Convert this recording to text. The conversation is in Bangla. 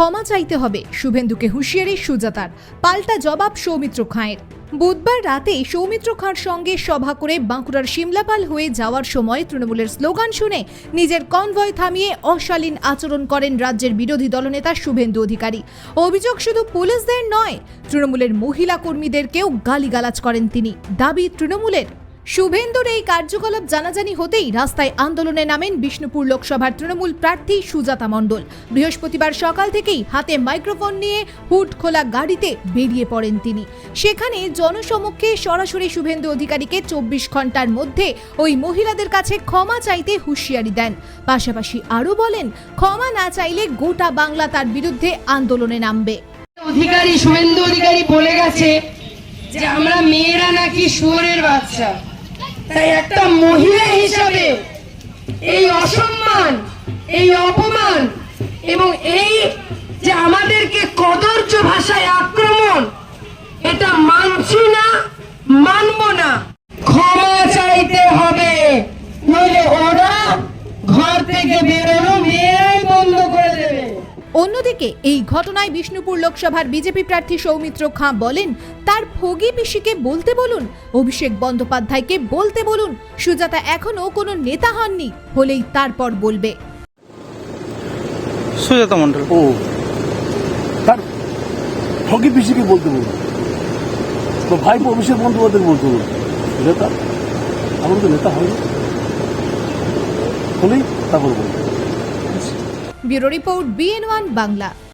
ক্ষমা চাইতে হবে। শুভেন্দুকে হুঁশিয়ারি সুজাতার। পাল্টা জবাব সৌমিত্র খাঁয়ের। বুধবার রাতে সৌমিত্র খাঁর সঙ্গে সভা করে বাঁকুড়ার সিমলাপাল হয়ে যাওয়ার সময় তৃণমূলের স্লোগান শুনে নিজের কনভয় থামিয়ে অশালীন আচরণ করেন রাজ্যের বিরোধী দলনেতা শুভেন্দু অধিকারী। অভিযোগ শুধু পুলিশদের নয়, তৃণমূলের মহিলা কর্মীদেরকেও গালিগালাজ করেন তিনি। দাবি তৃণমূলের। শুভেন্দুর এই কার্যকলাপ জানাজানি হতেই রাস্তায় আন্দোলনে নামেন বিষ্ণুপুর লোকসভার তৃণমূল প্রার্থী সুজাতা মণ্ডল। বৃহস্পতিবার সকাল থেকেই হাতে মাইক্রোফোন নিয়ে হুড খোলা গাড়িতে বেরিয়ে পড়েন তিনি। সেখানে জনসমক্ষে সরাসরি শুভেন্দু অধিকারীকে চব্বিশ ঘণ্টার মধ্যে ওই মহিলাদের কাছে ক্ষমা চাইতে হুঁশিয়ারি দেন। পাশাপাশি আরও বলেন, ক্ষমা না চাইলে গোটা বাংলা তার বিরুদ্ধে আন্দোলনে নামবে। অধিকারী, শুভেন্দু অধিকারী বলে গেছে যে আমরা মেয়েরা নাকি শুয়োরের বাচ্চা তাই একটা মহিলা হিসাবে এই অসম্মান এই অপমান এবং এই অন্যদিকে এই ঘটনায় বিষ্ণুপুর লোকসভার বিজেপি প্রার্থী সৌমিত্র খাঁ বলেন তার ভোগী পিসিকে বলতে বলুন অভিষেক বন্দ্যোপাধ্যায়কে বলতে বলুন সুজাতা এখনও কোনো নেতা হননি হলেই তারপর বলবে। সুজাতা মণ্ডল। ও তার ঠকি পিসিকে বলতে বলুন। তো ভাইপো অভিষেক বন্দ্যোপাধ্যায় বলতে বলুন। এটা আমার তো নেতা হয়নি। হলেই তারপর বলুন bureau report BN one Bangla.